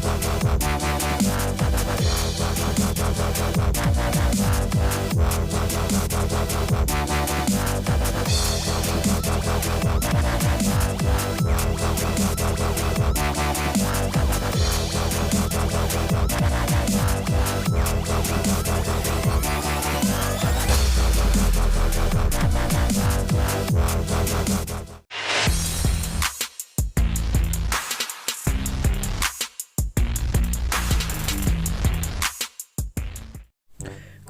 Bye.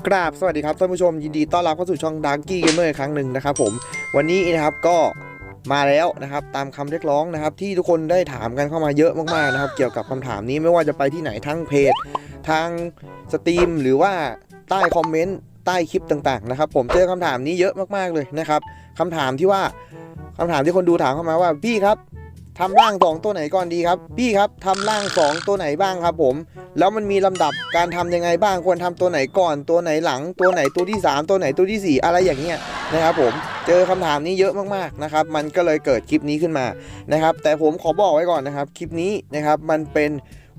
กราบสวัสดีครับท่านผู้ชมยินดีต้อนรับเข้าสู่ช่องดังกี้เกมเมอร์อีกครั้งหนึ่งนะครับผมวันนี้นะครับก็มาแล้วนะครับตามคำเรียกร้องนะครับ ที่ทุกคนได้ถามกันเข้ามาเยอะมากๆนะครับ เกี่ยวกับคำถามนี้ไม่ว่าจะไปที่ไหนทั้งเพจทางสตรีมหรือว่าใต้คอมเมนต์ใต้คลิปต่างๆนะครับ ผมเจอคำถามนี้เยอะมากๆเลยนะครับคำถามที่ว่าคำถามที่คนดูถามเข้ามาว่าพี่ครับ ทำร่างสองตัวไหนก่อนดีครับ พี่ครับทำร่างสองตัวไหนบ้างครับผม แล้วมันมีลำดับการทำยังไงบ้างควรทำตัวไหนก่อนตัวไหนหลัง ตัวไหนตัวที่ 3 ตัวไหนตัวทีสี่4 อะไรอย่างเงี้ยนะครับผมเจอคำถามนี้เยอะมากๆนะครับมันก็เลยเกิดคลิปนี้ขึ้นมานะครับแต่ผมขอบอกไว้ก่อนนะครับคลิปนี้นะครับมันเป็น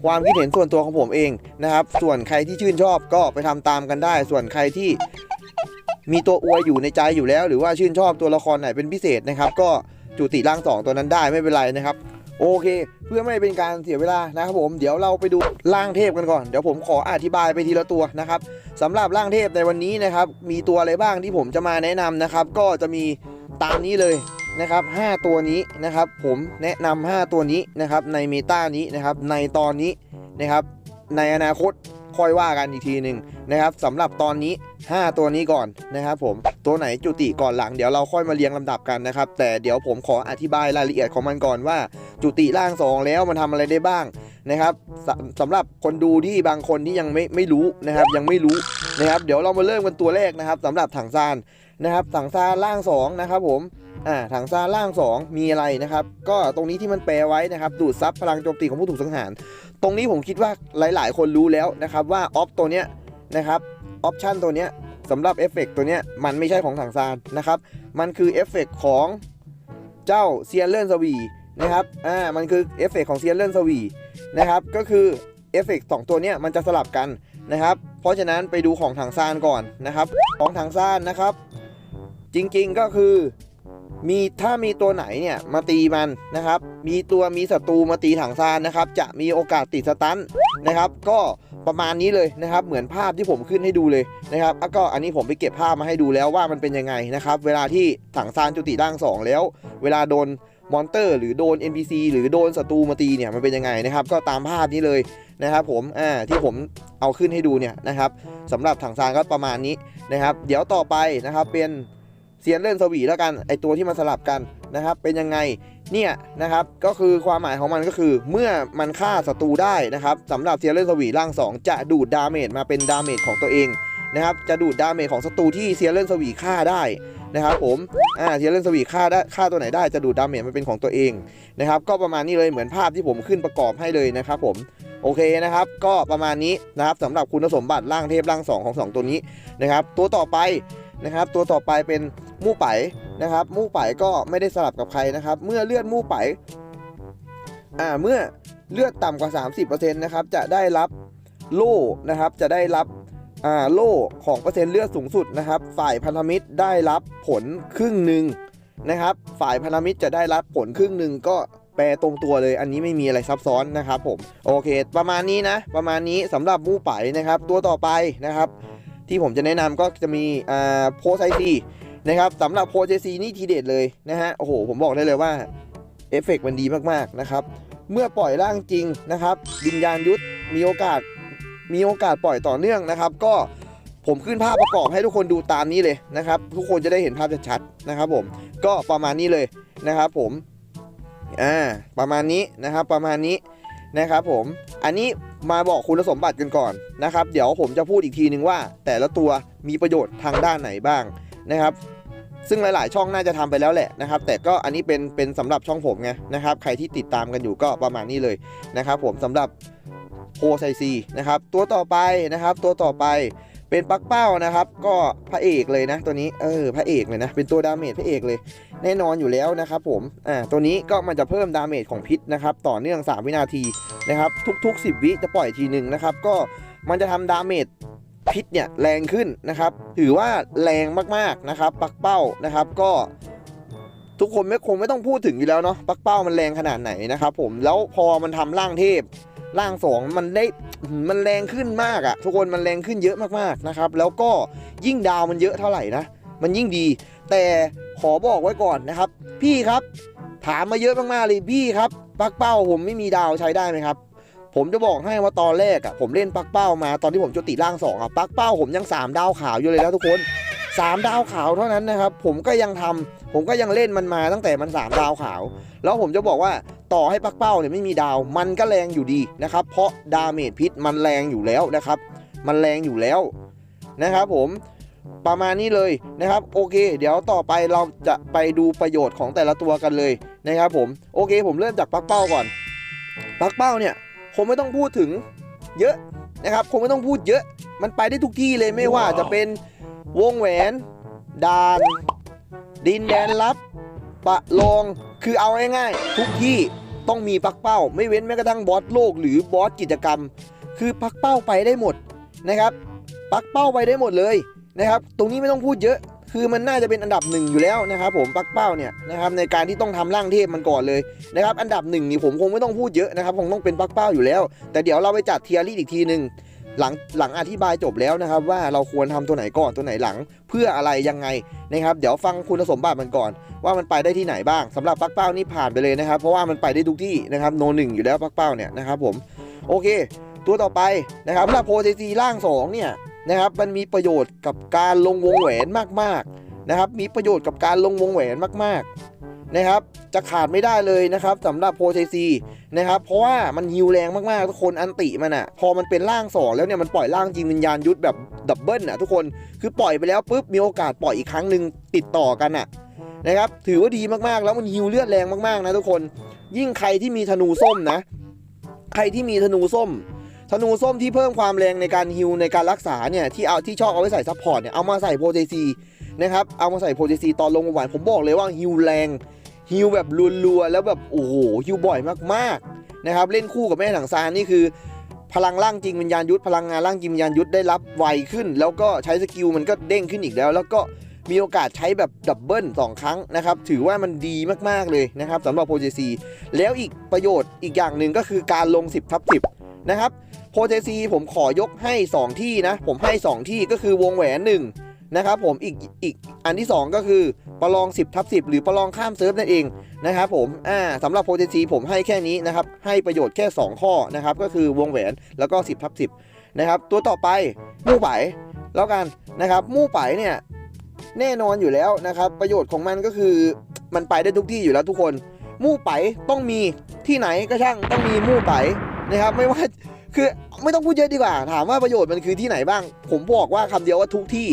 ความคิดเห็นส่วนตัวของผมเองนะครับ ส่วนใครที่ชื่นชอบก็ไปทำตามกันได้ ส่วนใครที่มีตัวอวยอยู่ในใจอยู่แล้ว หรือว่าชื่นชอบตัวละครไหนเป็นพิเศษนะครับ ก็ จุติร่างสองตัวนั้นได้ไม่เป็นไรนะครับโอเค เพื่อไม่เป็นการเสียเวลานะครับผมเดี๋ยวเราไปดูร่างเทพกันก่อนเดี๋ยวผมขออธิบายไปทีละตัวนะครับสำหรับร่างเทพในวันนี้นะครับมีตัวอะไรบ้างที่ผมจะมาแนะนำนะครับก็จะมีตามนี้เลยนะครับ5ตัวนี้นะครับผมแนะนำ5ตัวนี้นะครับในเมตานี้นะครับในตอนนี้นะครับในอนาคตค่อยว่ากันอีกทีหนึ่งนะครับสำหรับตอนนี้ 5 ตัวนี้ก่อนนะครับผมตัวไหนจุติก่อนหลังเดี๋ยวเราค่อยมาเรียงลำดับกันนะครับ แต่เดี๋ยวผมขออธิบายรายละเอียดของมันก่อนว่า จุติร่างสองแล้วมันทำอะไรได้บ้างนะครับสสำหรับคนดูที่บางคนที่ยังไม่ไม่รู้นะครับ ยังไม่รู้นะครับ เดี๋ยวเรามาเริ่มกันตัวแรกนะครับสำหรับถังซานนะครับถังซานร่างสองนะครับผมอ่าถังซานร่างสองมีอะไรนะครับ ก็ตรงนี้ที่มันแปลไว้นะครับ ดูดซับพลังโจมตีของผู้ถูกสังหาร ตรงนี้ผมคิดว่าหลาย ๆ คนรู้แล้วนะครับว่าออฟตัวเนี้ยนะครับ ออปชันตัวเนี้ยสำหรับเอฟเฟกตัวเนี้ยมันไม่ใช่ของถังซานนะครับ มันคือเอฟเฟกของเจ้าเซียนเลนสวีนะครับอ่ามันคือเอฟเฟกของเซียนเลนสวีนะครับก็คือเอฟเฟกสองตัวเนี้ยมันจะสลับกันนะครับ เพราะฉะนั้นไปดูของถังซานก่อนนะครับ ของถังซานนะครับ จริงๆก็คือ มีถ้ามีตัวไหนเนี่ยมาตีมันนะครับ มีตัวมีศัตรูมาตีถังซานนะครับ จะมีโอกาสติดสตันนะครับ ก็ประมาณนี้เลยนะครับ เหมือนภาพที่ผมขึ้นให้ดูเลยนะครับแล้วก็อันนี้ผมไปเก็บภาพมาให้ดูแล้วว่ามันเป็นยังไงนะครับ เวลาที่ถังซานจุติร่างสองแล้ว เวลาโดนมอนเตอร์ หรือโดน NPC หรือโดนศัตรูมาตีเนี่ยมันเป็นยังไงนะครับ ก็ตามภาพนี้เลยนะครับ ผมอ่าที่ผมเอาขึ้นให้ดูเนี่ยนะครับสำหรับถังซานก็ประมาณนี้นะครับ เดี๋ยวต่อไปนะครับเป็น เซียนเล่นสวีแล้วกันไอตัวที่มันสลับกันนะครับเป็นยังไงเนี่ยนะครับก็คือความหมายของมันก็คือ เมื่อมันฆ่าศัตรูได้นะครับสำหรับเซียนเล่นสวีร่าง 2 จะดูดดาเมจมาเป็นดาเมจของตัวเองนะครับจะดูดดาเมจของศัตรูที่เซียนเล่นสวีฆ่าได้นะครับผมอ่าเซียนเล่นสวีฆ่าได้ฆ่าตัวไหนได้จะดูดดาเมจมาเป็นของตัวเองนะครับก็ประมาณนี้เลยเหมือนภาพที่ผมขึ้นประกอบให้เลยนะครับผมโอเคนะครับก็ประมาณนี้นะครับสำหรับคุณสมบัติร่างเทพร่างสองของสองตัวนี้นะครับตัวต่อไปนะครับตัวต่อไปเป็น มู่ไปนะครับมู่ไปก็ไม่ได้สลับกับใครนะครับ เมื่อเลือดมู่ไปอ่าเมื่อเลือดต่ำกว่า 30%นะครับจะได้รับโล่นะครับจะได้รับอ่าโล่ของเปอร์เซ็นต์เลือดสูงสุดนะครับ ฝ่ายพันธมิตรได้รับผลครึ่งหนึ่งนะครับ ฝ่ายพันธมิตรจะได้รับผลครึ่งหนึ่งก็แปลตรงตัวเลย อันนี้ไม่มีอะไรซับซ้อนนะครับผมโอเค ประมาณนี้นะ ประมาณนี้สำหรับมู่ไปนะครับ ตัวต่อไปนะครับ ที่ผมจะแนะนำก็จะมีอ่าโพไซซี นะครับสำหรับโพเจซีนี่ทีเด็ดเลยนะฮะโอ้โหผมบอกได้เลยว่าเอฟเฟกต์มันดีมากๆนะครับเมื่อปล่อยร่างจริงนะครับวิญญาณยุทธมีโอกาสมีโอกาสปล่อยต่อเนื่องนะครับ ก็ผมขึ้นภาพประกอบให้ทุกคนดูตามนี้เลยนะครับ ทุกคนจะได้เห็นภาพชัดๆนะครับผมก็ประมาณนี้เลยนะครับผมอ่าประมาณนี้นะครับประมาณนี้นะครับผมอันนี้มาบอกคุณสมบัติกันก่อนนะครับ เดี๋ยวผมจะพูดอีกทีนึงว่า แต่ละตัวมีประโยชน์ทางด้านไหนบ้างนะครับ ซึ่งหลาย ๆ ช่องน่าจะทำไปแล้วแหละนะครับ แต่ก็อันนี้เป็นเป็นสำหรับช่องผมไงนะครับ ใครที่ติดตามกันอยู่ก็ประมาณนี้เลยนะครับผมสำหรับโพไซซีนะครับ ตัวต่อไปนะครับ ตัวต่อไปเป็นปักเป้านะครับ ก็พระเอกเลยนะตัวนี้เออพระเอกเลยนะ เป็นตัวดาเมจพระเอกเลย แน่นอนอยู่แล้วนะครับผมอ่าตัวนี้ก็มันจะเพิ่มดาเมจของพิษนะครับ ต่อเนื่อง 3 วินาทีนะครับ ทุก ๆ 10 วิจะปล่อยทีหนึ่งนะครับ ก็มันจะทำดาเมจ พิษเนี่ยแรงขึ้นนะครับ ถือว่าแรงมากๆนะครับ ปักเป้านะครับก็ทุกคนไม่คงไม่ต้องพูดถึงอยู่แล้วเนาะปักเป้ามันแรงขนาดไหนนะครับ ผมแล้วพอมันทำร่างเทพร่างสองมันได้มันแรงขึ้นมากอะทุกคนมันแรงขึ้นเยอะมากๆนะครับ แล้วก็ยิ่งดาวมันเยอะเท่าไหร่นะมันยิ่งดี แต่ขอบอกไว้ก่อนนะครับ พี่ครับ ถามมาเยอะมากๆเลยพี่ครับปักเป้าผมไม่มีดาวใช้ได้ไหมครับ ผมจะบอกให้ว่าตอนแรกอะผมเล่นปักเป้ามาตอนที่ผมจุติร่างสองอะปักเป้าผมยังสามดาวขาวอยู่เลยแล้วทุกคนสามดาวขาวเท่านั้นนะครับ ผมก็ยังทำผมก็ยังเล่นมันมาตั้งแต่มันสามดาวขาว แล้วผมจะบอกว่าต่อให้ปักเป้าเนี่ยไม่มีดาว มันก็แรงอยู่ดีนะครับ เพราะดาเมจพิษมันแรงอยู่แล้วนะครับ มันแรงอยู่แล้วนะครับผมประมาณนี้เลยนะครับ โอเค เดี๋ยวต่อไปเราจะไปดูประโยชน์ของแต่ละตัวกันเลยนะครับผมโอเค ผมเริ่มจากปักเป้าก่อนปักเป้าเนี่ย คงไม่ต้องพูดถึงเยอะนะครับคงไม่ต้องพูดเยอะ มันไปได้ทุกที่เลยไม่ว่าจะเป็นวงแหวนด่าน ดินแดนลับ ปะลองคือเอาง่ายๆ ทุกที่ต้องมีปักเป้า ไม่เว้นแม้กระทั่งบอสโลกหรือบอสกิจกรรม คือปักเป้าไปได้หมดนะครับ ปักเป้าไปได้หมดเลยนะครับ ตรงนี้ไม่ต้องพูดเยอะ คือมันน่าจะเป็นอันดับหนึ่งอยู่แล้วนะครับผมปักเป้าเนี่ยนะครับในการที่ต้องทำร่างเทพมันก่อนเลยนะครับอันดับหนึ่งนี่ผมคงไม่ต้องพูดเยอะนะครับคงต้องเป็นปักเป้าอยู่แล้ว แต่เดี๋ยวเราไปจัดเทียรี่อีกทีหนึ่งหลังหลังอธิบายจบแล้วนะครับ ว่าเราควรทำตัวไหนก่อนตัวไหนหลังเพื่ออะไรยังไงนะครับเดี๋ยวฟังคุณสมบัติมันก่อน ว่ามันไปได้ที่ไหนบ้างสำหรับปักเป้านี่ผ่านไปเลยนะครับ เพราะว่ามันไปได้ทุกที่นะครับโนหนึ่งอยู่แล้วปักเป้าเนี่ยนะครับผมโอเค ตัวต่อไปนะครับสำหรับโพเทซีร่าง2เนี่ย นะครับมันมีประโยชน์กับการลงวงแหวนมากๆนะครับ มีประโยชน์กับการลงวงแหวนมากๆนะครับ จะขาดไม่ได้เลยนะครับสำหรับโพเทซีนะครับ เพราะว่ามันฮิวแรงมากๆ ทุกคนอันติมันอะพอมันเป็นร่างสองแล้วเนี่ยมันปล่อยร่างจริงวิญญาณยุทธแบบดับเบิลอะทุกคนคือปล่อยไปแล้วปุ๊บมีโอกาสปล่อยอีกครั้งหนึ่งติดต่อกันอะนะครับถือว่าดีมากๆแล้วมันฮิวเลือดแรงมากๆนะทุกคน ยิ่งใครที่มีธนูส้มนะ ใครที่มีธนูส้ม ธนูส้มที่เพิ่มความแรงในการฮิวในการรักษาเนี่ยที่เอาที่ชอบเอาไว้ใส่ซัพพอร์ตเนี่ยเอามาใส่โพเทซีนะครับเอามาใส่โพเทซีตอนลงหวานผมบอกเลยว่าฮิวแรงฮิวแบบรัวๆแล้วแบบโอ้โหฮิวบ่อยมากๆนะครับเล่นคู่กับแม่ถังซานนี่คือ พลังร่างจริงวิญญาณยุทธพลังงานร่างจริงวิญญาณยุทธได้รับไวขึ้น แล้วก็ใช้สกิลมันก็เด้งขึ้นอีกแล้ว แล้วก็มีโอกาสใช้แบบดับเบิลสองครั้งนะครับถือว่ามันดีมากๆเลยนะครับสำหรับโพเจซีแล้วอีกประโยชน์อีกอย่างหนึ่งก็คือการลง 10ทับ10นะครับ โพเจซีผมขอยกให้ 2 ที่นะ ผมให้ 2 ที่ก็คือวงแหวน 1 นะครับผมอีกอีกอันที่ 2 ก็คือประลอง 10ทับ10 หรือประลองข้ามเซิร์ฟนั่นเองนะครับผมอ่าสำหรับโพเจซีผมให้แค่นี้นะครับ ให้ประโยชน์แค่ 2 ข้อนะครับก็คือวงแหวนแล้วก็ 10ทับ10 นะครับ ตัวต่อไปมู่ไปแล้วกันนะครับมู่ไปเนี่ยแน่นอนอยู่แล้วนะครับ ประโยชน์ของมันก็คือมันไปได้ทุกที่อยู่แล้วทุกคน มู่ไปต้องมีที่ไหนก็ช่างต้องมีมู่ไปนะครับ ไม่ว่า คือไม่ต้องพูดเยอะดีกว่า ถามว่าประโยชน์มันคือที่ไหนบ้าง ผมบอกว่าคำเดียวว่าทุกที่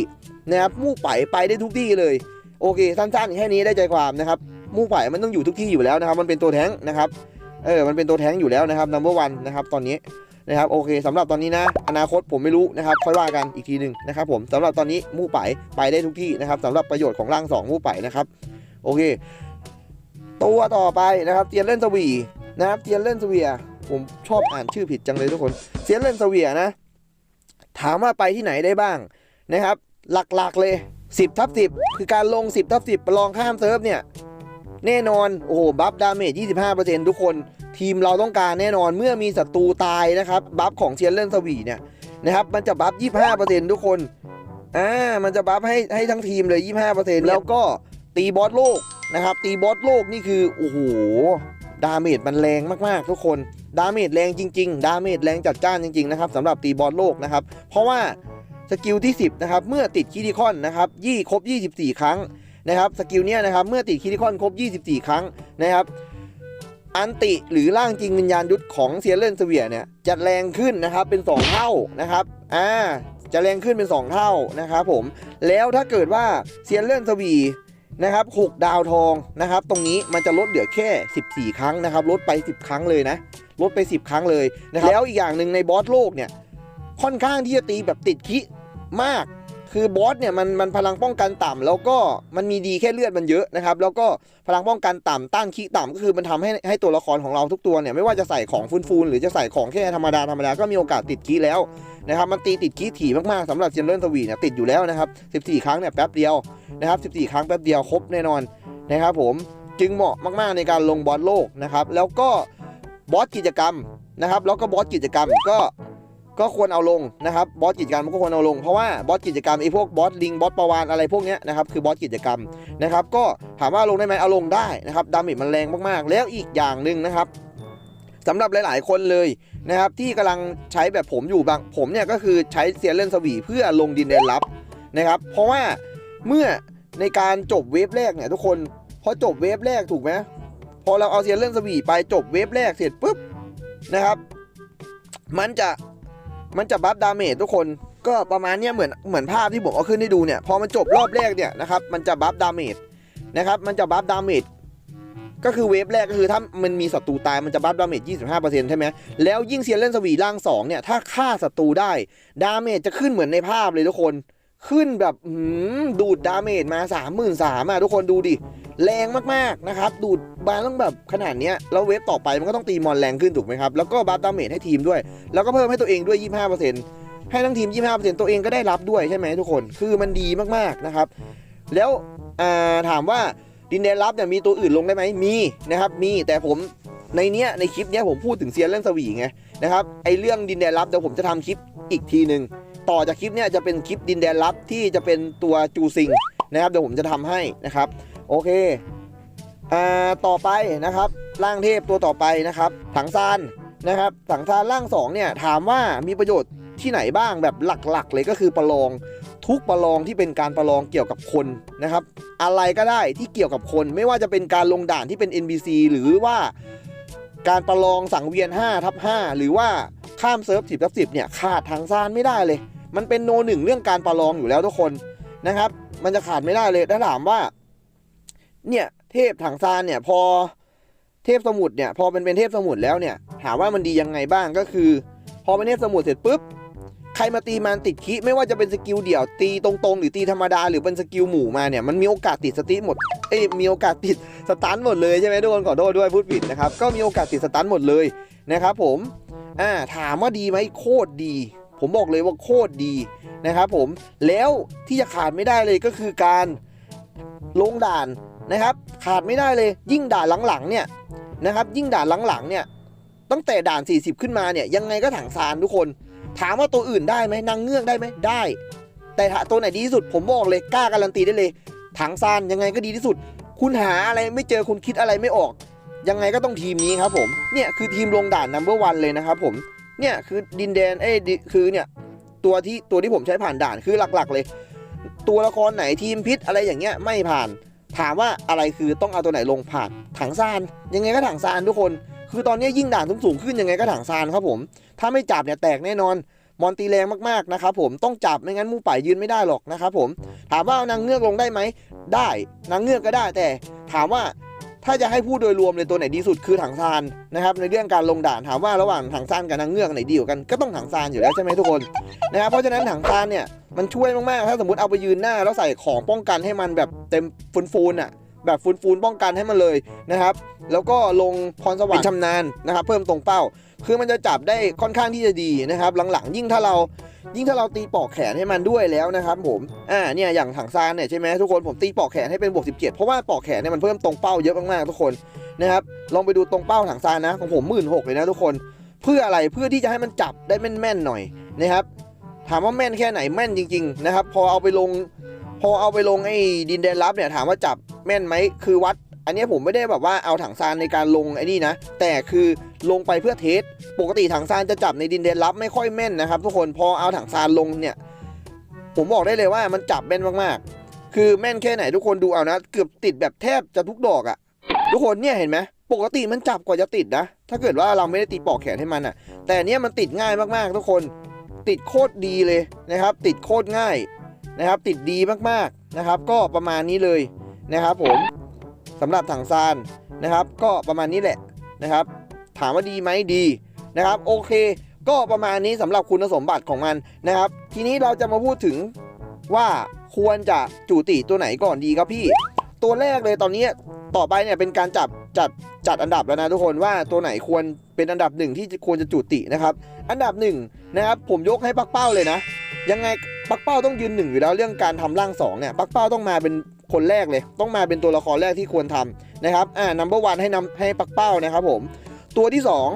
นะครับมู่ไปไปได้ทุกที่เลย โอเคสั้นๆแค่นี้ได้ใจความนะครับมู่ไปมันต้องอยู่ทุกที่อยู่แล้วนะครับ มันเป็นตัวแท้งนะครับเออมันเป็นตัวแท้งอยู่แล้วนะครับ number one นะครับตอนนี้นะครับโอเคสำหรับตอนนี้นะ อนาคตผมไม่รู้นะครับค่อยว่ากันอีกทีหนึ่งนะครับผมสำหรับตอนนี้มู่ไปไปได้ทุกที่นะครับสำหรับประโยชน์ของร่างสองมู่ไปนะครับโอเค ตัวต่อไปนะครับเทียนเล่นสวีนะครับเทียนเล่นสเวีย ผมชอบอ่านชื่อผิดจังเลยทุกคนเทียนเล่นสเวียนะ ถามว่าไปที่ไหนได้บ้างนะครับ หลักๆเลย 10ทับ10 คือการลง 10ทับ10ประลองข้ามเซิร์ฟเนี่ย แน่นอน โอ้โห บัฟดาเมจ 25%ทุกคน ทีมเราต้องการแน่นอนเมื่อมีศัตรูตายนะครับ บัฟของเทียนเล่นสวีเนี่ยนะครับ มันจะบัฟ 25%ทุกคน อ่า มันจะบัฟให้ให้ทั้งทีมเลย 25%แล้วก็ตีบอสโลกนะครับ ตีบอสโลกนี่คือ โอ้โห ดาเมจมันแรงมากๆ ทุกคน ดาเมจแรงจริง ๆ ดาเมจแรงจัดจ้านจริงๆนะครับสำหรับตีบอสโลกนะครับ เพราะว่าสกิลที่ 10นะครับเมื่อติดคิดิคอนนะครับยี่ครบ 24 ครั้งนะครับสกิลเนี้ยนะครับเมื่อติดคิดิคอนครบ 24 ครั้งนะครับอันติหรือร่างจริงวิญญาณยุทธของเซียเลนสเวียเนี่ยจะแรงขึ้นนะครับเป็น 2 เท่านะครับอ่าจะแรงขึ้นเป็น 2 เท่านะครับผมแล้วถ้าเกิดว่าเซียเลนสวี นะครับ6ดาวทองนะครับ ตรงนี้มันจะลดเหลือแค่ 14 ครั้งนะครับ ลดไป 10 ครั้งเลยนะ ลดไป 10 ครั้งเลยนะครับแล้วอีกอย่างหนึ่งในบอสโลกเนี่ย ค่อนข้างที่จะตีแบบติดคิมาก คือบอสเนี่ยมันมันพลังป้องกันต่ำแล้วก็มันมีดีแค่เลือดมันเยอะนะครับ แล้วก็พลังป้องกันต่ำต้านคีต่ำก็คือมันทำให้ให้ตัวละครของเราทุกตัวเนี่ยไม่ว่าจะใส่ของฟูนๆหรือจะใส่ของแค่ธรรมดาธรรมดาก็มีโอกาสติดคีแล้วนะครับมันตีติดคีถี่มากๆสำหรับเจนเรนสวีเนี่ยติดอยู่แล้วนะครับ14 ครั้งเนี่ยแป๊บเดียวนะครับ14 ครั้งแป๊บเดียวครบแน่นอนนะครับผมจึงเหมาะมากๆในการลงบอสโลกนะครับแล้วก็บอสกิจกรรมนะครับแล้วก็บอสกิจกรรมก็ ก็ควรเอาลงนะครับบอสกิจกรรมก็ควรเอาลงเพราะว่าบอสกิจกรรมไอ้พวกบอสลิงบอสประวานอะไรพวกเนี้ยนะครับคือบอสกิจกรรมนะครับก็ถามว่าลงได้ไหมเอาลงได้นะครับดาเมจมันแรงมากๆ แล้วอีกอย่างหนึ่งนะครับสำหรับหลาย ๆ คนเลยนะครับที่กำลังใช้แบบผมอยู่บางผมเนี่ยก็คือใช้เซียนเล่นสวีเพื่อลงดินแดนลับนะครับเพราะว่าเมื่อในการจบเวฟแรกเนี่ยทุกคนพอจบเวฟแรกถูกไหมพอเราเอาเซียนเล่นสวีไปจบเวฟแรกเสร็จปุ๊บนะครับ มันจะ มันจะบัฟดาเมจทุกคนก็ประมาณเนี้ยเหมือนเหมือนภาพที่ผมเอาขึ้นให้ดูเนี่ยพอมันจบรอบแรกเนี่ยนะครับมันจะบัฟดาเมจนะครับมันจะบัฟดาเมจก็คือเวฟแรกก็คือถ้ามันมีศัตรูตายมันจะบัฟดาเมจ 25%ใช่ไหมแล้วยิ่งเซียนเล่นสวีร่าง2เนี่ยถ้าฆ่าศัตรูได้ดาเมจจะขึ้นเหมือนในภาพเลยทุกคน ขึ้นแบบดูดดาเมจมา 33,000อะทุกคนดูดิ แรงมากๆนะครับ ดูดบาต้องแบบขนาดเนี้ยแล้วเวฟต่อไปมันก็ต้องตีมอนแรงขึ้นถูกไหมครับ แล้วก็บัฟดาเมจให้ทีมด้วย แล้วก็เพิ่มให้ตัวเองด้วย 25%ให้ทั้งทีม 25%ตัวเองก็ได้รับด้วยใช่ไหมทุกคนคือมันดีมากๆนะครับ แล้วถามว่าดินแดนลับเนี่ยมีตัวอื่นลงได้ไหมมีนะครับ มีแต่ผมในเนี้ยในคลิปเนี้ยผมพูดถึงเซียนเล่นสวีไงนะครับไอเรื่องดินแดนลับเดี๋ยวผมจะทำคลิปอีกทีหนึ่ง ต่อจากคลิปเนี้ยจะเป็นคลิปดินแดนลับที่จะเป็นตัวจูซิงนะครับเดี๋ยวผมจะทำให้นะครับ โอเคอ่าต่อไปนะครับร่างเทพตัวต่อไปนะครับ ถังซานนะครับถังซานร่างสองเนี่ยถามว่ามีประโยชน์ที่ไหนบ้างแบบหลักๆ เลยก็คือประลองทุกประลองที่เป็นการประลองเกี่ยวกับคนนะครับ อะไรก็ได้ที่เกี่ยวกับคน ไม่ว่าจะเป็นการลงด่านที่เป็น NPC หรือว่าการประลองสังเวียน5ทับ5หรือว่าข้ามเซิร์ฟ10ทับ10เนี่ยขาดถังซานไม่ได้เลย มันเป็นโนหนึ่งเรื่องการประลองอยู่แล้วทุกคนนะครับ มันจะขาดไม่ได้เลยถ้าถามว่า เนี่ยเทพถังซานเนี่ยพอเทพสมุทรเนี่ยพอเป็นเป็นเทพสมุทรแล้วเนี่ยถามว่ามันดียังไงบ้างก็คือ พอเป็นเทพสมุทรเสร็จปุ๊บใครมาตีมันติดคิไม่ว่าจะเป็นสกิลเดี่ยวตีตรงๆ หรือตีธรรมดาหรือเป็นสกิลหมู่มาเนี่ยมันมีโอกาสติดสติหมดเอ้ยมีโอกาสติดสตันหมดเลยใช่ไหมทุกคนขอโทษด้วยพูดผิดนะครับก็มีโอกาสติดสตันหมดเลยนะครับผมอ่าถามว่าดีไหมโคตรดี ผมบอกเลยว่าโคตรดีนะครับผมแล้วที่จะขาดไม่ได้เลยก็คือการลงด่านนะครับ ขาดไม่ได้เลยยิ่งด่านหลังๆเนี่ยนะครับ ยิ่งด่านหลังๆเนี่ยตั้งแต่ด่าน 40 ขึ้นมาเนี่ยยังไงก็ถังซานทุกคน ถามว่าตัวอื่นได้ไหมนางเงือกได้ไหมได้ แต่ถ้าตัวไหนดีที่สุดผมบอกเลยกล้าการันตีได้เลย ถังซานยังไงก็ดีที่สุด คุณหาอะไรไม่เจอคุณคิดอะไรไม่ออก ยังไงก็ต้องทีมนี้ครับผมเนี่ยคือทีมลงด่านนัมเบอร์วันเลยนะครับผม เนี่ยคือดินแดนเอ้คือเนี่ยตัวที่ตัวที่ผมใช้ผ่านด่านคือหลักๆ เลย ตัวละครไหนทีมพิษอะไรอย่างเงี้ยไม่ผ่าน ถามว่าอะไรคือต้องเอาตัวไหนลงผ่านถังซานยังไงก็ถังซานทุกคน คือตอนนี้ยิ่งด่านสูงๆขึ้นยังไงก็ถังซานครับผม ถ้าไม่จับเนี่ยแตกแน่นอนมอนตีแรงมากๆนะครับผมต้องจับไม่งั้นมูป่ายยืนไม่ได้หรอกนะครับผมถามว่านางเงือกลงได้ไหมได้นางเงือกก็ได้แต่ถามว่า ถ้าจะให้พูดโดยรวมเลยตัวไหนดีสุดคือถังซานนะครับในเรื่องการลงด่านถามว่าระหว่างถังซานกับนางเงือกไหนดีกว่ากันก็ต้องถังซานอยู่แล้วใช่ไหมทุกคนนะครับเพราะฉะนั้นถังซานเนี่ยมันช่วยมากๆถ้าสมมติเอาไปยืนหน้า แล้วใส่ของป้องกันให้มันแบบเต็มฟูนๆอะแบบฟูนฟูนๆป้องกันให้มันเลยนะครับ แล้วก็ลงพรสวรรค์ชำนาญนะครับ เพิ่มตรงเป้า คือมันจะจับได้ค่อนข้างที่จะดีนะครับ หลังๆ ยิ่งถ้าเรา ยิ่งถ้าเราตีปอกแขนให้มันด้วยแล้วนะครับผมอ่าเนี่ยอย่างถังซานเนี่ยใช่ไหมทุกคนผมตีปอกแขนให้เป็นบวก17 เพราะว่าปอกแขนเนี่ยมันเพิ่มตรงเป้าเยอะมากๆทุกคนนะครับลองไปดูตรงเป้าถังซานนะของผมหมื่นหกเลยนะทุกคน เพื่ออะไรเพื่อที่จะให้มันจับได้แม่นๆหน่อยนะครับถามว่าแม่นแค่ไหนแม่นจริง ๆ นะครับ พอเอาไปลงพอเอาไปลงไอ้ดินแดนลับเนี่ยถามว่าจับแม่นไหมคือวัด อันนี้ผมไม่ได้แบบว่าเอาถังซานในการลงไอ้นี่นะ แต่คือ ลงไปเพื่อเทสปกติถังซานจะจับในดินแดนลับไม่ค่อยแม่นนะครับ ทุกคนพอเอาถังซานลงเนี่ยผมบอกได้เลยว่ามันจับแม่นมากๆ คือแม่นแค่ไหนทุกคนดูเอานะ เกือบติดแบบแทบจะทุกดอกอะทุกคนเนี่ยเห็นไหมปกติมันจับกว่าจะติดนะ ถ้าเกิดว่าเราไม่ได้ตีปอกแขนให้มันอะแต่เนี้ยมันติดง่ายมากๆ ทุกคนติดโคตรดีเลยนะครับ ติดโคตรง่ายนะครับ ติดดีมากๆนะครับ ก็ประมาณนี้เลยนะครับ ผมสำหรับถังซานนะครับ ก็ประมาณนี้แหละนะครับ ถามว่าดีไหมดีนะครับโอเค ก็ประมาณนี้สำหรับคุณสมบัติของมันนะครับ ทีนี้เราจะมาพูดถึงว่าควรจะจุติตัวไหนก่อนดีครับพี่ ตัวแรกเลยตอนนี้ต่อไปเนี่ยเป็นการจับจัดจัดอันดับแล้วนะทุกคนว่าตัวไหนควรเป็นอันดับหนึ่งที่ควรจะจุตินะครับ อันดับหนึ่งนะครับผมยกให้ปักเป้าเลยนะ ยังไงปักเป้าต้องยืนหนึ่งอยู่แล้วเรื่องการทำร่างสองเนี่ยปักเป้าต้องมาเป็นคนแรกเลย ต้องมาเป็นตัวละครแรกที่ควรทำนะครับอ่านัมเบอร์วันให้นำให้ปักเป้านะครับผม ตัวที่สอง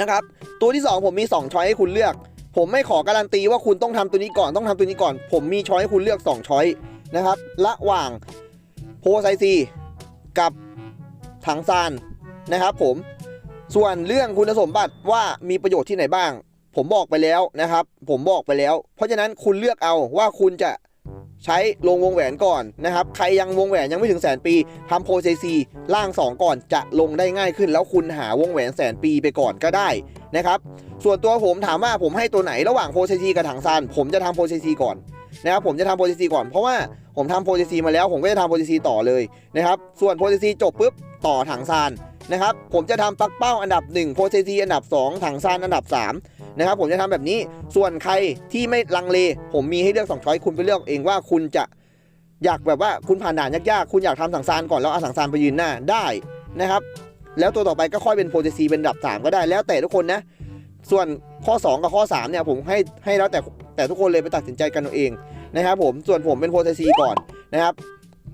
นะครับตัวที่สองผมมี 2 ช้อยให้คุณเลือก ผมไม่ขอการันตีว่าคุณต้องทำตัวนี้ก่อนต้องทำตัวนี้ก่อน ผมมีช้อยให้คุณเลือก 2 ช้อยนะครับระหว่างโพไซซีกับถังซานนะครับผมส่วนเรื่องคุณสมบัติว่ามีประโยชน์ที่ไหนบ้าง ผมบอกไปแล้วนะครับ ผมบอกไปแล้ว เพราะฉะนั้นคุณเลือกเอาว่าคุณจะ ใช้ลงวงแหวนก่อนนะครับ ใครยังวงแหวนยังไม่ถึงแสนปีทำโพไซซีล่าง 2 ก่อนจะลงได้ง่ายขึ้น แล้วคุณหาวงแหวนแสนปีไปก่อนก็ได้นะครับ ส่วนตัวผมถามว่าผมให้ตัวไหนระหว่างโพไซซีกับถังซานผมจะทำโพไซซีก่อนนะครับผมจะทำโพไซซีก่อนเพราะว่าผมทำโพไซซีมาแล้วผมก็จะทำโพไซซีต่อเลยนะครับส่วนโพไซซีจบปุ๊บต่อถังซานนะครับผมจะทำปักเป้าอันดับ1โพไซซีอันดับ 2 ถังซานอันดับ 3 นะครับผมจะทำแบบนี้ส่วนใครที่ไม่ลังเล ผมมีให้เลือก2ช้อยคุณไปเลือกเองว่าคุณจะอยากแบบว่าคุณผ่านด่านยากๆ คุณอยากทำถังซานก่อนแล้วเอาถังซานไปยืนหน้าได้นะครับ แล้วตัวต่อไปก็ค่อยเป็นโพไซซีเป็นดับ 3 ก็ได้แล้วแต่ทุกคนนะ ส่วนข้อ 2 กับข้อ 3 เนี่ยผมให้ให้แล้วแต่แต่ทุกคนเลยไปตัดสินใจกันเอาเองนะครับผมส่วนผมเป็นโพไซซีก่อนนะครับ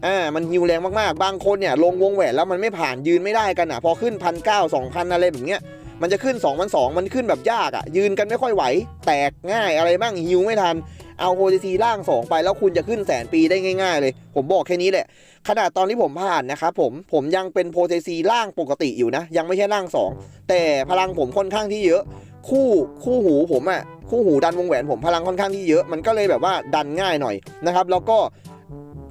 อ่ามันฮิวแรงมากๆ บางคนเนี่ยลงวงแหวนแล้วมันไม่ผ่านยืนไม่ได้กันอะ พอขึ้นพันเก้าสองพันอะไรแบบเนี้ย มันจะขึ้น2องพันสองมันขึ้นแบบยากอะ ยืนกันไม่ค่อยไหว แตกง่ายอะไรบ้างฮิวไม่ทัน เอาโพไซซีล่าง 2 ไปแล้วคุณจะขึ้นแสนปีได้ง่าย ๆ เลย ผมบอกแค่นี้แหละ ขนาดตอนที่ผมผ่านนะครับผมผมยังเป็นโพไซซีล่างปกติอยู่นะ ยังไม่ใช่ล่าง 2 แต่พลังผมค่อนข้างที่เยอะ คู่คู่หูผมอะคู่หูดันวงแหวนผมพลังค่อนข้างที่เยอะมันก็เลยแบบว่าดันง่ายหน่อยนะครับ แล้วก็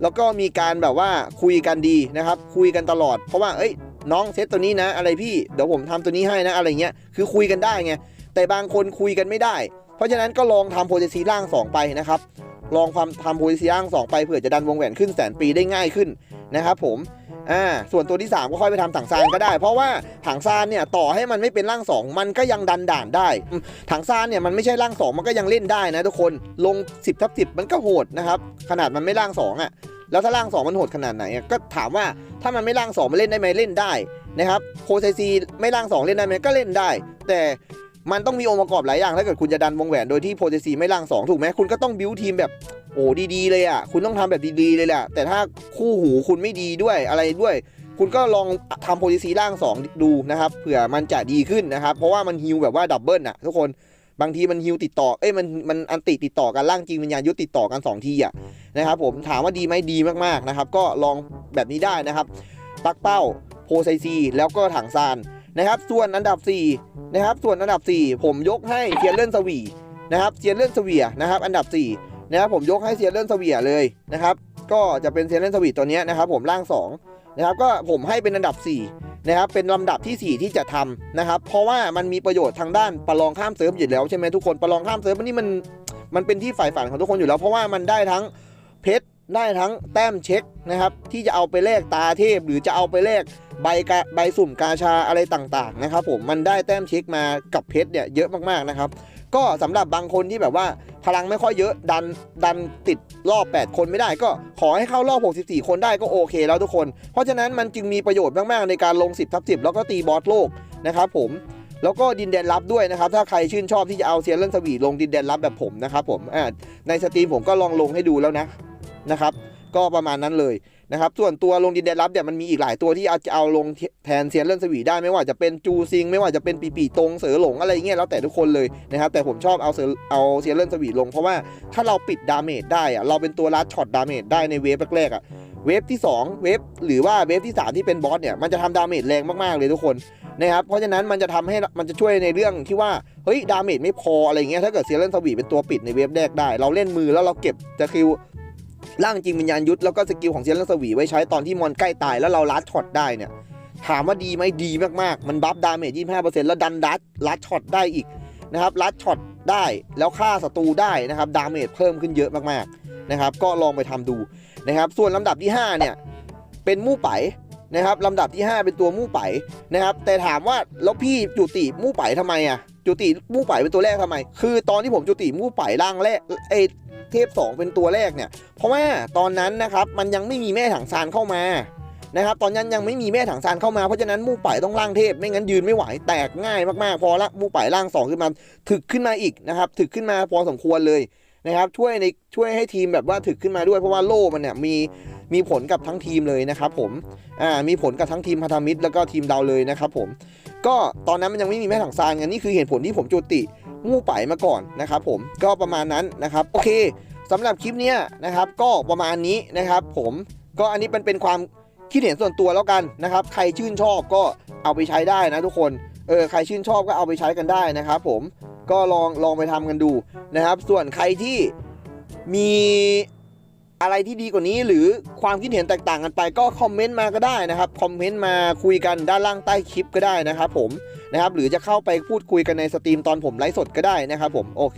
แล้วก็มีการแบบว่าคุยกันดีนะครับ คุยกันตลอดเพราะว่าเอ้ย น้องเซตตัวนี้นะ อะไรพี่เดี๋ยวผมทำตัวนี้ให้นะอะไรเงี้ยคือคุยกันได้ไงแต่บางคนคุยกันไม่ได้ เพราะฉะนั้นก็ลองทำโพซิซีล่าง 2 ไปนะครับ ลองทำทำโพซิซีล่าง 2 ไปเผื่อจะดันวงแหวนขึ้นแสนปีได้ง่ายขึ้นนะครับผมอ่าส่วนตัวที่ 3 ก็ค่อยไปทำถังซานก็ได้ เพราะว่าถังซานเนี่ยต่อให้มันไม่เป็นร่าง 2 มันก็ยังดันด่านได้ ถังซานเนี่ยมันไม่ใช่ร่าง 2 มันก็ยังเล่นได้นะทุกคนลง 10ทับ10 มันก็โหดนะครับขนาดมันไม่ร่าง2อะ แล้วถ้าร่าง2มันโหดขนาดไหนก็ถามว่าถ้ามันไม่ร่าง2มันเล่นได้ไหมเล่นได้นะครับโคไซซีไม่ร่าง 2 เล่นได้ไหมก็เล่นได้ แต่มันต้องมีองค์ประกอบหลายอย่างถ้าเกิดคุณจะดันวงแหวนโดยที่โพไซซีไม่ร่าง 2 ถูกไหมคุณก็ต้องบิวทีมแบบโอ้ดีๆเลยอะคุณต้องทำแบบดีๆเลยแหละแต่ถ้าคู่หูคุณไม่ดีด้วยอะไรด้วย คุณก็ลองทำโพซิซีล่าง 2 ดูนะครับเผื่อมันจะดีขึ้นนะครับ เพราะว่ามันฮิวแบบว่าดับเบิลอะทุกคน บางทีมันฮิวติดต่อ เอ้ยมันมันอันติติดต่อกันร่างจริงวิญญาณยุทธติดต่อกัน2ทีอะนะครับผมถามว่าดีไหมดีมากๆนะครับ ก็ลองแบบนี้ได้นะครับ ปักเป้าโพไซซีแล้วก็ถังซานนะครับ ส่วนอันดับ4นะครับส่วนอันดับ 4 ผมยกให้เซียนเลื่อนสวีนะครับเซียนเลื่อนสวียนะครับ อันดับ4นะครับผมยกให้เซียนเลื่อนสวียเลยนะครับ ก็จะเป็นเซียนเลื่อนสวีตัวเนี้ยนะครับ ผมร่าง2 นะครับก็ผมให้เป็นอันดับ 4 นะครับ เป็นลำดับที่ 4 ที่จะทำนะครับ เพราะว่ามันมีประโยชน์ทางด้านประลองข้ามเซิร์ฟอยู่แล้วใช่ไหมทุกคนประลองข้ามเซิร์ฟนี่มันมันเป็นที่ฝ่ายฝันของทุกคนอยู่แล้ว เพราะว่ามันได้ทั้งเพชรได้ทั้งแต้มเช็คนะครับที่จะเอาไปแลกตาเทพ หรือจะเอาไปแลกใบกาใบสุ่มกาชาอะไรต่างๆนะครับผมมันได้แต้มเช็คมากับเพชรเนี่ยเยอะมากๆนะครับ ก็สำหรับบางคนที่แบบว่าพลังไม่ค่อยเยอะดันดันติดรอบ 8 คนไม่ได้ก็ขอให้เข้ารอบ 64 คนได้ก็โอเคแล้วทุกคน เพราะฉะนั้นมันจึงมีประโยชน์มากๆในการลง 10ทับ10 แล้วก็ตีบอสโลกนะครับผมแล้วก็ดินแดนลับด้วยนะครับ ถ้าใครชื่นชอบที่จะเอาเซียนเรื่องสวีลงดินแดนลับแบบผมนะครับผมในสตรีมผมก็ลองลงให้ดูแล้วนะนะครับ ก็ประมาณนั้นเลย นะครับส่วนตัวลงดินแดนลับเนี่ยมันมีอีกหลายตัวที่อาจจะเอาลงแทนเซียนเรื่องสวีได้ไม่ว่าจะเป็นจูซิง ไม่ว่าจะเป็นปีปีตรงเสือหลงอะไรเงี้ยแล้วแต่ทุกคนเลยนะครับแต่ผมชอบเอาเสือเอาเซียนเรื่องสวีลง เพราะว่าถ้าเราปิดดาเมจได้อะเราเป็นตัวลัดช็อตดาเมจได้ในเวฟแรกๆอะเวฟที่ 2 เวฟหรือว่าเวฟที่ 3 ที่เป็นบอสเนี่ยมันจะทำดาเมจแรงมากๆเลยทุกคนนะครับเพราะฉะนั้นมันจะทำให้มันจะช่วยในเรื่องที่ว่าเฮ้ยดาเมจไม่พออะไรเงี้ยถ้าเกิดเซียนเรื่องสวีเป็นตัวปิดในเวฟแรกได้ เราเล่นมือแล้วเราเก็บจะคิว ร่างจริงวิญญาณยุทธแล้วก็สกิลของเซียนเรื่องสวีไว้ใช้ตอนที่มอนใกล้ตายแล้วเราลัดช็อตได้เนี่ยถามว่าดีไหมดีมากๆ มันบัฟดาเมจ25%แล้วดันลัดลัดช็อตได้อีกนะครับลัดช็อตได้แล้วฆ่าศัตรูได้นะครับดาเมจเพิ่มขึ้นเยอะมากๆนะครับก็ลองไปทำดูนะครับส่วนลำดับที่ 5 เนี่ย เป็นมู่ไป นะครับลำดับที่ 5 เป็นตัวมู่ไปนะครับ แต่ถามว่าแล้วพี่จุติมู่ไปทำไมอะ จุติมู่ไปเป็นตัวแรกทำไม คือตอนที่ผมจุติมู่ไปร่างแรกเอเทพ 2 เป็นตัวแรกเนี่ย เพราะว่าตอนนั้นนะครับมันยังไม่มีแม่ถังซานเข้ามานะครับตอนนั้นยังไม่มีแม่ถังซานเข้ามาเพราะฉะนั้นมู่ไปต้องร่างเทพไม่งั้นยืนไม่ไหวแตกง่ายมากๆ พอละมู่ไปร่างสองขึ้นมาถึกขึ้นมาอีกนะครับถึกขึ้นมาพอสมควรเลย นะครับช่วยในช่วยให้ทีมแบบว่าถึกขึ้นมาด้วยเพราะว่าโล่มันเนี่ยมีมีผลกับทั้งทีมเลยนะครับผมอ่ามีผลกับทั้งทีมพันธมิตรแล้วก็ทีมเราเลยนะครับผมก็ตอนนั้นมันยังไม่มีแม่ถังซานไงนี่คือเหตุผลที่ผมจุติมู่ไปมาก่อนนะครับผมก็ประมาณนั้นนะครับโอเคสำหรับคลิปเนี้ยนะครับก็ประมาณนี้นะครับผมก็อันนี้เป็นเป็นความคิดเห็นส่วนตัวแล้วกันนะครับ ใครชื่นชอบก็เอาไปใช้ได้นะทุกคน เออ ใครชื่นชอบก็เอาไปใช้กันได้นะครับผมก็ลองลองไปทำกันดูนะครับ ส่วนใครที่มีอะไรที่ดีกว่านี้หรือความคิดเห็นแตกต่างกันไปก็คอมเมนต์มาก็ได้นะครับคอมเมนต์มาคุยกันด้านล่างใต้คลิปก็ได้นะครับผมนะครับหรือจะเข้าไปพูดคุยกันในสตรีมตอนผมไลฟ์สดก็ได้นะครับผมโอเค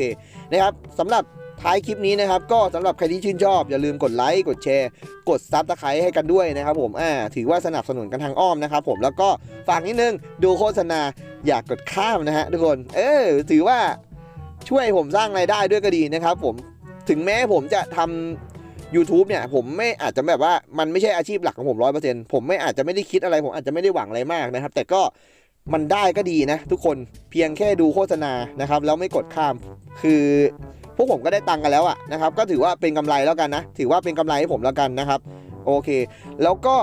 นะครับสำหรับ ท้ายคลิปนี้นะครับก็สำหรับใครที่ชื่นชอบ อย่าลืมกดไลค์กดแชร์ กดซับสไครต์ให้กันด้วยนะครับผมอ่าถือว่าสนับสนุนกันทางอ้อมนะครับผมแล้วก็ฝากนิดนึงดูโฆษณาอย่ากกดข้ามนะฮะทุกคน เออถือว่าช่วยผมสร้างรายได้ด้วยก็ดีนะครับผมถึงแม้ผมจะทำ YouTube เนี่ยผมไม่อาจจะแบบว่ามันไม่ใช่อาชีพหลักของผมร้อยเปอร์เซ็นต์ผมไม่อาจจะไม่ได้คิดอะไรผมอาจจะไม่ได้หวังอะไรมากนะครับ แต่ก็ มันได้ก็ดีนะ ทุกคนเพียงแค่ดูโฆษณานะครับแล้วไม่กดข้าม คือพวกผมก็ได้ตังค์กันแล้วอะนะครับ ก็ถือว่าเป็นกำไรแล้วกันนะ ถือว่าเป็นกำไรให้ผมแล้วกันนะครับ โอเค แล้วก็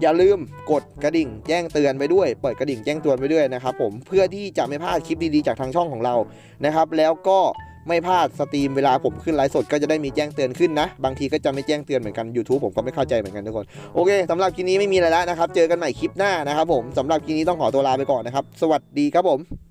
อย่าลืมกดกระดิ่งแจ้งเตือนไปด้วย เปิดกระดิ่งแจ้งเตือนไปด้วยนะครับผมเพื่อที่จะไม่พลาดคลิปดีๆจากทางช่องของเรานะครับ แล้วก็ ไม่พลาดสตรีมเวลาผมขึ้นไลฟ์สดก็จะได้มีแจ้งเตือนขึ้นนะ บางทีก็จะไม่แจ้งเตือนเหมือนกัน YouTube ผมก็ไม่เข้าใจเหมือนกันทุกคน โอเคสำหรับคลิปนี้ไม่มีอะไรแล้วนะครับ เจอกันใหม่คลิปหน้านะครับผมสำหรับคลิปนี้ต้องขอตัวลาไปก่อนนะครับ สวัสดีครับผม